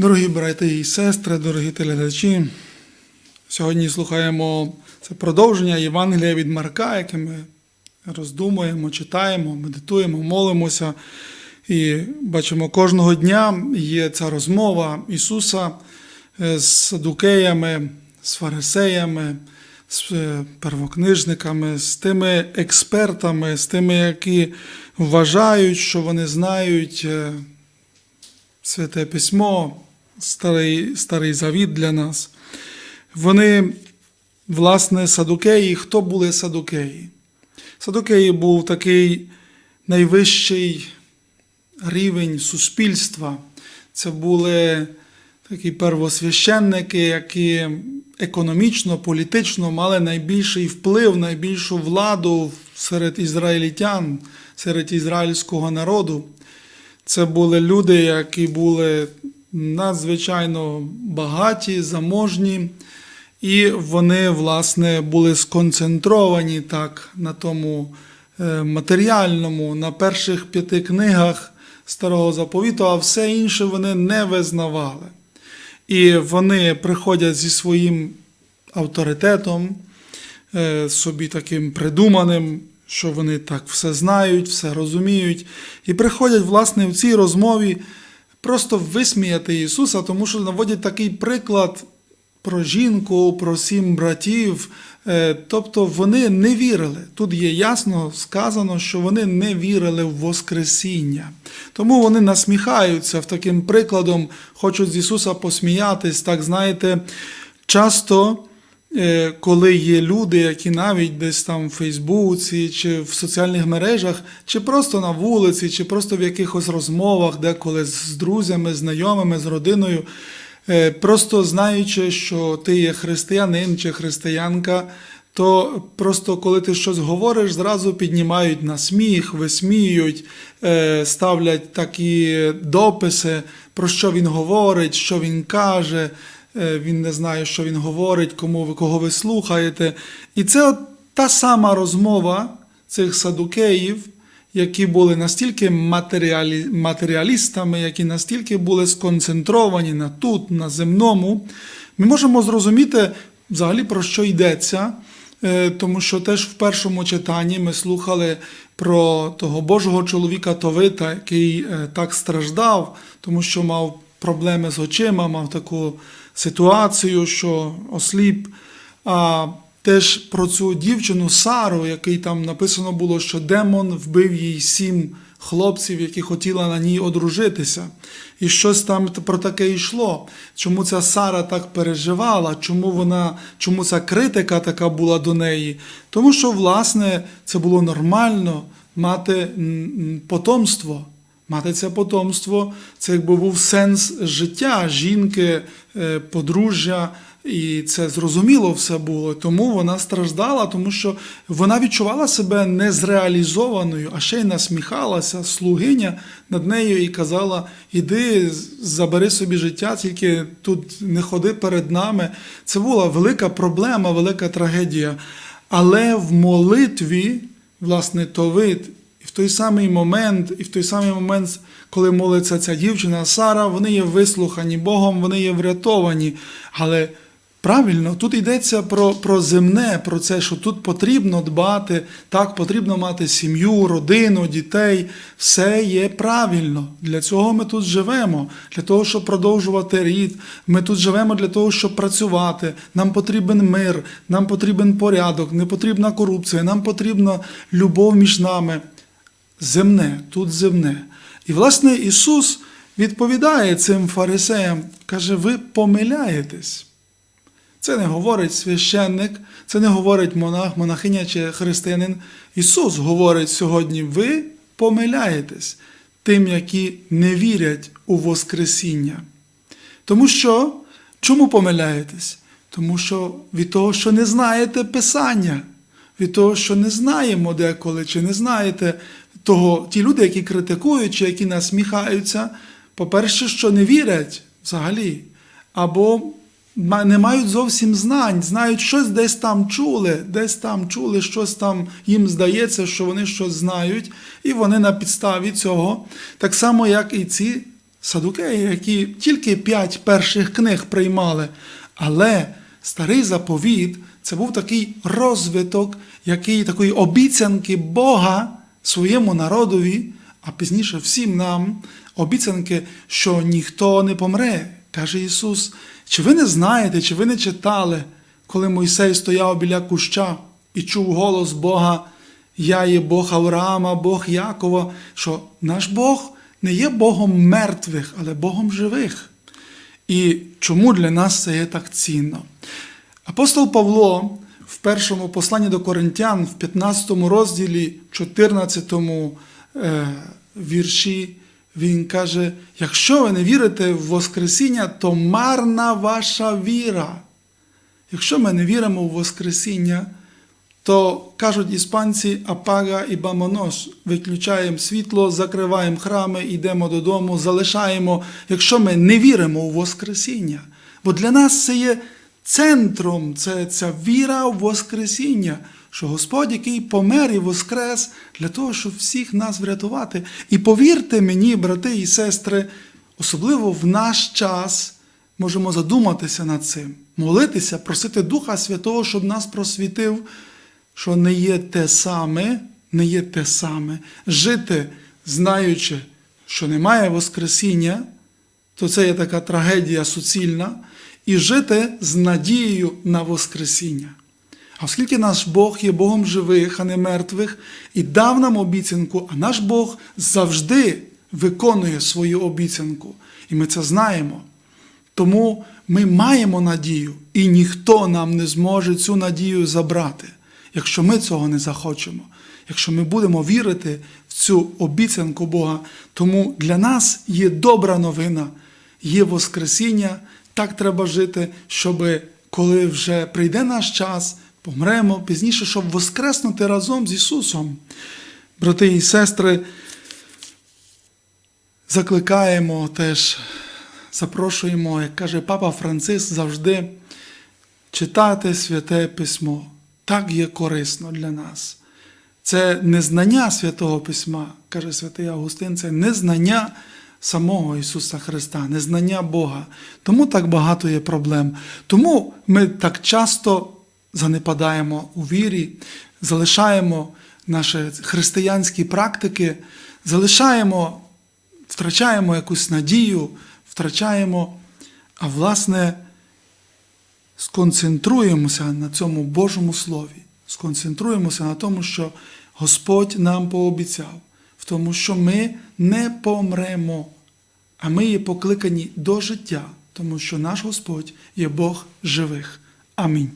Дорогі брати і сестри, дорогі телеглядачі, сьогодні слухаємо це продовження Євангелія від Марка, яке ми роздумуємо, читаємо, медитуємо, молимося. І бачимо, кожного дня є ця розмова Ісуса е, з садукеями, з фарисеями, з е, первокнижниками, з тими експертами, з тими, які вважають, що вони знають е, Святе Письмо, старий, старий завіт для нас. Вони, власне, садукеї. Хто були садукеї? Садукеї був такий найвищий рівень суспільства. Це були такі первосвященники, які економічно, політично мали найбільший вплив, найбільшу владу серед ізраїльтян, серед ізраїльського народу. Це були люди, які були надзвичайно багаті, заможні, і вони, власне, були сконцентровані так на тому е, матеріальному, на перших п'яти книгах Старого заповіту, а все інше вони не визнавали. І вони приходять зі своїм авторитетом, е, собі таким придуманим, що вони так все знають, все розуміють, і приходять, власне, в цій розмові просто висміяти Ісуса, тому що наводять такий приклад про жінку, про сім братів. Е, Тобто вони не вірили. Тут є ясно сказано, що вони не вірили в Воскресіння. Тому вони насміхаються в таким прикладом, хочуть з Ісуса посміятись. Так знаєте, часто. Е, Коли є люди, які навіть десь там в Фейсбуці, чи в соціальних мережах, чи просто на вулиці, чи просто в якихось розмовах, деколи з друзями, знайомими, з родиною, е, просто знаючи, що ти є християнин чи християнка, то просто коли ти щось говориш, зразу піднімають на сміх, висміюють, е, ставлять такі дописи, про що він говорить, що він каже. Е, Він не знає, що він говорить, кому ви кого ви слухаєте. І це от та сама розмова цих садукеїв, які були настільки матеріалі, матеріалістами, які настільки були сконцентровані на тут, на земному. Ми можемо зрозуміти взагалі про що йдеться. Е, Тому що теж в першому читанні ми слухали про того Божого чоловіка Товита, який е, так страждав, тому що мав проблеми з очима, мав таку ситуацію, що осліп. А теж про цю дівчину Сару, який там написано було, що демон вбив їй сім хлопців, які хотіла на ній одружитися. І щось там про таке йшло. Чому ця Сара так переживала, чому вона, чому ця критика така була до неї? Тому що, власне, це було нормально мати потомство. Мати це потомство, це якби був сенс життя жінки, подружжя, і це зрозуміло все було. Тому вона страждала, тому що вона відчувала себе незреалізованою, а ще й насміхалася слугиня над нею і казала: Іди, забери собі життя, тільки тут не ходи перед нами. Це була велика проблема, велика трагедія. Але в молитві, власне, Товит в той самий момент, і в той самий момент, коли молиться ця дівчина Сара, вони є вислухані Богом, вони є врятовані. Але правильно, тут йдеться про, про земне, про це, що тут потрібно дбати, так, потрібно мати сім'ю, родину, дітей. Все є правильно. Для цього ми тут живемо, для того, щоб продовжувати рід. Ми тут живемо для того, щоб працювати. Нам потрібен мир, нам потрібен порядок, не потрібна корупція, нам потрібна любов між нами земне, тут земне. І, власне, Ісус відповідає цим фарисеям, каже, ви помиляєтесь. Це не говорить священник, це не говорить монах, монахиня чи християнин. Ісус говорить сьогодні, ви помиляєтесь тим, які не вірять у Воскресіння. Тому що, чому помиляєтесь? Тому що від того, що не знаєте Писання, від того, що не знаємо деколи, чи не знаєте того, ті люди, які критикують, чи які насміхаються, по-перше, що не вірять взагалі, або не мають зовсім знань, знають щось десь там чули, десь там чули, щось там їм здається, що вони щось знають, і вони на підставі цього, так само, як і ці садукеї, які тільки п'ять перших книг приймали. Але старий заповіт це був такий розвиток, який такої обіцянки Бога своєму народові, а пізніше всім нам обіцянки, що ніхто не помре. Каже Ісус, чи ви не знаєте, чи ви не читали, коли Мойсей стояв біля куща і чув голос Бога, я є Бог Авраама, Бог Якова, що наш Бог не є Богом мертвих, але Богом живих. І чому для нас це є так цінно? Апостол Павло в першому посланні до Коринтян, в 15 розділі, 14 е, вірші, він каже: якщо ви не вірите в Воскресіння, то марна ваша віра. Якщо ми не віримо в Воскресіння, то кажуть іспанці апага і бамонос. Виключаємо світло, закриваємо храми, йдемо додому, залишаємо, якщо ми не віримо у Воскресіння. Бо для нас це є центром, це ця віра в Воскресіння, що Господь, який помер і воскрес для того, щоб всіх нас врятувати. І повірте мені, брати і сестри, особливо в наш час можемо задуматися над цим, молитися, просити Духа Святого, щоб нас просвітив, що не є те саме, не є те саме жити, знаючи, що немає Воскресіння, то це є така трагедія суцільна, і жити з надією на Воскресіння. А оскільки наш Бог є Богом живих, а не мертвих, і дав нам обіцянку, а наш Бог завжди виконує свою обіцянку, і ми це знаємо. Тому ми маємо надію, і ніхто нам не зможе цю надію забрати, якщо ми цього не захочемо, якщо ми будемо вірити в цю обіцянку Бога. Тому для нас є добра новина, є Воскресіння, так треба жити, щоб коли вже прийде наш час, помремо пізніше, щоб воскреснути разом з Ісусом. Брати і сестри, закликаємо теж, запрошуємо, як каже Папа Франциск, завжди читати святе письмо. Так є корисно для нас. Це не знання святого письма, каже святий Августин, це незнання самого Ісуса Христа, незнання Бога. Тому так багато є проблем. Тому ми так часто занепадаємо у вірі, залишаємо наші християнські практики, залишаємо, втрачаємо якусь надію, втрачаємо, а власне сконцентруємося на цьому Божому Слові, сконцентруємося на тому, що Господь нам пообіцяв, тому, що ми не помремо, а ми є покликані до життя, тому що наш Господь є Бог живих. Амінь.